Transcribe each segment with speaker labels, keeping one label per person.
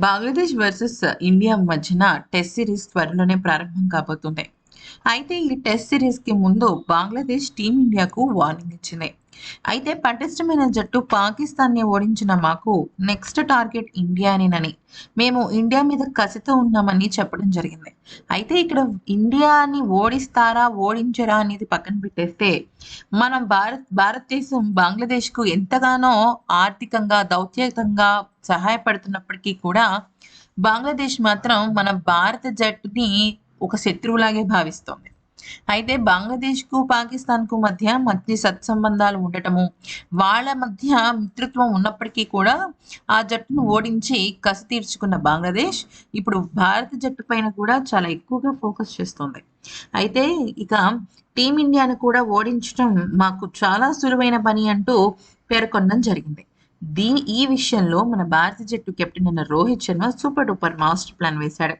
Speaker 1: Bangladesh versus India మధ్యన test series త్వరలోనే ప్రారంభం కాబోతుంది అయితే ఈ టెస్ట్ సిరీస్కి ముందు బంగ్లాదేశ్ టీమిండియాకు వార్నింగ్ ఇచ్చింది. అయితే పటిష్టమైన జట్టు పాకిస్తాన్ని ఓడించిన మాకు నెక్స్ట్ టార్గెట్ ఇండియానేనని. మేము ఇండియా మీద కసితో ఉన్నామని చెప్పడం జరిగింది. అయితే ఇక్కడ ఇండియాని ఓడిస్తారా ఓడించరా అనేది పక్కన పెట్టేస్తే మనం భారత్ భారతదేశం బంగ్లాదేశ్కు ఎంతగానో ఆర్థికంగా దౌత్యకంగా సహాయపడుతున్నప్పటికీ కూడా బంగ్లాదేశ్ మాత్రం మన భారత జట్టుని ఒక శత్రువులాగే భావిస్తోంది. అయితే బంగ్లాదేశ్కు పాకిస్తాన్కు మధ్య మంచి సత్సంబంధాలు ఉండటము వాళ్ళ మధ్య మిత్రత్వం ఉన్నప్పటికీ కూడా ఆ జట్టును ఓడించి కసి తీర్చుకున్న బంగ్లాదేశ్ ఇప్పుడు భారత జట్టు పైన కూడా చాలా ఎక్కువగా ఫోకస్ చేస్తుంది. అయితే ఇక టీమిండియాను కూడా ఓడించడం మాకు చాలా సులువైన పని అంటూ పేర్కొనడం జరిగింది. దీని ఈ విషయంలో మన భారత జట్టు కెప్టెన్ అయిన Rohit Sharma super duper master plan వేశాడు.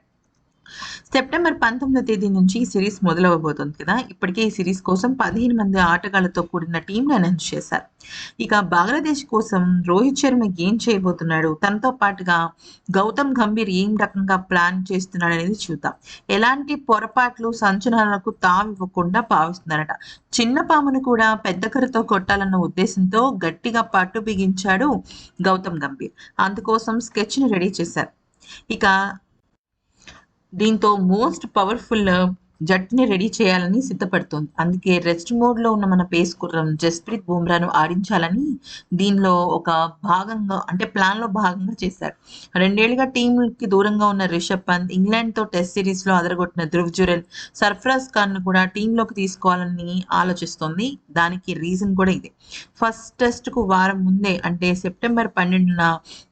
Speaker 1: సెప్టెంబర్ పంతొమ్మిదో తేదీ నుంచి ఈ సిరీస్ మొదలవబోతుంది కదా. ఇప్పటికే ఈ సిరీస్ కోసం పదిహేను మంది ఆటగాళ్ళతో కూడిన టీంని అనౌన్స్ చేశారు. ఇక బంగ్లాదేశ్ కోసం రోహిత్ శర్మ ఏం చేయబోతున్నాడు? తనతో పాటుగా గౌతమ్ గంభీర్ ఏం రకంగా ప్లాన్ చేస్తున్నాడు అనేది చూద్దాం. ఎలాంటి పొరపాట్లు సంచలనాలకు తావివ్వకుండా భావిస్తున్నారట. చిన్న పామును కూడా పెద్ద కర్రతో కొట్టాలన్న ఉద్దేశంతో గట్టిగా పట్టు బిగించాడు గౌతమ్ గంభీర్. అందుకోసం స్కెచ్ను రెడీ చేశారు. ఇక దీంతో మోస్ట్ పవర్ఫుల్ జట్టుని రెడీ చేయాలని సిద్ధపడుతోంది. అందుకే రెస్ట్ మోడ్లో ఉన్న మన పేస్ కుర్రం జస్ప్రీత్ బుమ్రాను ఆడించాలని దీనిలో ఒక భాగంగా అంటే ప్లాన్లో భాగంగా చేశారు. రెండేళ్ళుగా టీంకి దూరంగా ఉన్న రిషబ్ పంత్ ఇంగ్లాండ్తో టెస్ట్ సిరీస్లో అదరగొట్టిన ధృవ్ జురెల్ సర్ఫరాజ్ ఖాన్ను కూడా టీంలోకి తీసుకోవాలని ఆలోచిస్తోంది. దానికి రీజన్ కూడా ఇది. ఫస్ట్ టెస్ట్కు వారం ముందే అంటే సెప్టెంబర్ పన్నెండున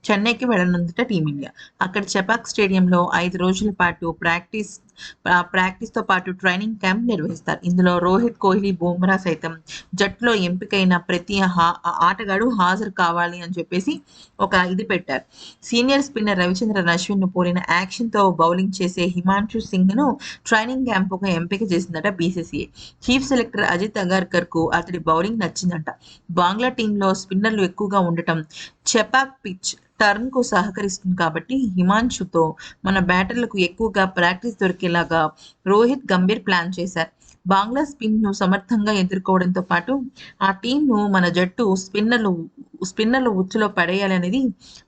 Speaker 1: చెన్నైకి వెళ్ళనుందట టీమిండియా. అక్కడ చెపాక్ స్టేడియంలో ఐదు రోజుల పాటు ప్రాక్టీస్ ప్రాక్టీస్తో పాటు ట్రైనింగ్ క్యాంప్ నిర్వహిస్తారు. ఇందులో రోహిత్ కోహ్లీ బూమ్రా సైతం జట్టులో ఎంపికైన ప్రతి ఆటగాడు హాజరు కావాలి అని చెప్పేసి ఒక ఇది పెట్టారు. సీనియర్ స్పిన్నర్ రవిచంద్రన్ అశ్విన్ను పోలిన యాక్షన్తో బౌలింగ్ చేసే హిమాంశు సింగ్ను ట్రైనింగ్ క్యాంప్ ఒక ఎంపిక చేసిందట బీసీసీఐ. చీఫ్ సెలెక్టర్ అజిత్ అగర్కర్కు అతడి బౌలింగ్ నచ్చిందంట. బంగ్లా టీంలో స్పిన్నర్లు ఎక్కువగా ఉండటం చెపాక్ పిచ్ టర్న్కు సహకరిస్తుంది కాబట్టి హిమాంశుతో మన బ్యాటర్లకు ఎక్కువగా ప్రాక్టీస్ దొరికేలాగా రోహిత్ గంభీర్ ప్లాన్ చేశారు. బంగ్లా స్పిన్ను సమర్థంగా ఎదుర్కోవడంతో పాటు ఆ టీంను మన జట్టు స్పిన్నర్లు స్పిన్నర్లు ఉచ్చులో పడేయాలనేది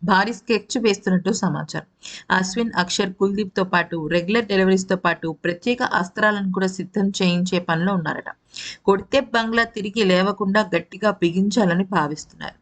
Speaker 1: భారీ స్కెచ్ వేస్తున్నట్టు సమాచారం. అశ్విన్ అక్షర్ కుల్దీప్తో పాటు రెగ్యులర్ డెలివరీస్తో పాటు ప్రత్యేక అస్త్రాలను కూడా సిద్ధం చేయించే పనిలో ఉన్నారట. కొడితే బంగ్లా తిరిగి లేవకుండా గట్టిగా బిగించాలని భావిస్తున్నారు.